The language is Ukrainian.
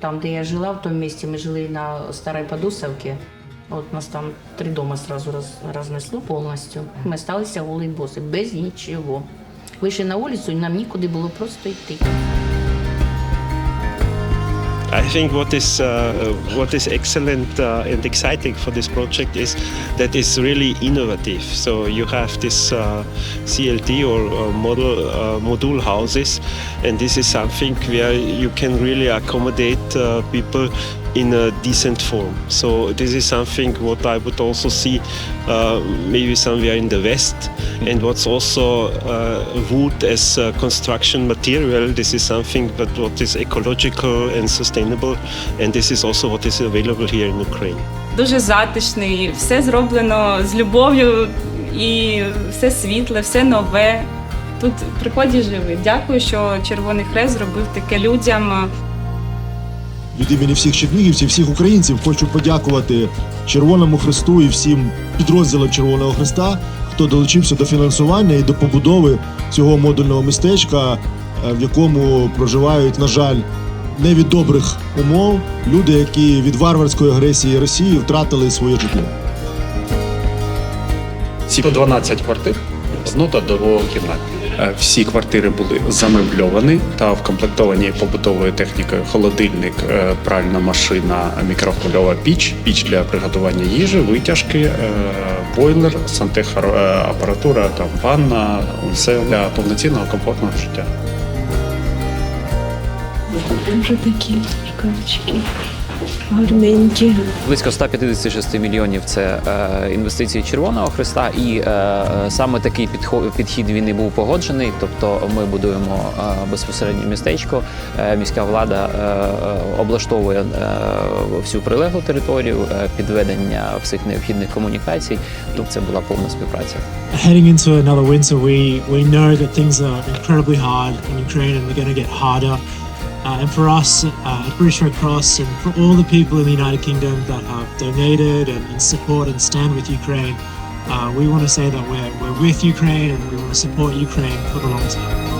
Там, де я жила, в тому місці, ми жили на Старій Подусовці. От нас там три дома сразу роз, рознесло повністю. Ми сталися голі боси, без нічого. Вийшли на вулицю, і нам нікуди було просто йти. I think what is uh, what is excellent uh, and exciting for this project is that it's really innovative. So you have this uh, CLT or uh, model uh, module houses, and this is something where you can really accommodate uh, people in a decent form. So this is something what I would also see uh, maybe somewhere in the west. And what's also uh, wood as uh, construction material. This is something that what is ecological and sustainable. And this is also what is available here in Ukraine. дуже затишний, все зроблено з любов'ю і все світле, все нове. Тут приході живий. Дякую, що Червоний Хрест зробив таке людям. Від імені всіх чернігівців, всіх українців хочу подякувати Червоному Хресту і всім підрозділам Червоного Хреста, хто долучився до фінансування і до побудови цього модульного містечка, е, в якому проживають, на жаль, не від добрих умов люди, які від варварської агресії Росії втратили своє житло. 112 квартир з одну та двокімнатні. Е, Всі квартири були замебльовані та вкомплектовані побутовою технікою: холодильник, е, пральна машина, мікрохвильова піч, піч для приготування їжі, витяжки, е, бойлер, сантехапаратура, там ванна, все для повноцінного комфортного життя. Дуже такі шкафчики гарненькі. Близько 156 мільйонів це е, інвестиції Червоного Христа, і е, саме такий підхо- підхід він і був погоджений. Тобто, ми будуємо е, безпосередньо містечко. Е, міська влада е, е, облаштовує е, всю прилеглу територію, е, підведення всіх необхідних комунікацій. Тобто, це була повна співпраця. heading into another winter, we, we know that things are incredibly hard in Ukraine and they're going to get harder. Uh, and for us uh, at British Red Cross and for all the people in the United Kingdom that have donated and, and support and stand with Ukraine, uh, we want to say that we're, we're with Ukraine and we want to support Ukraine for the long term.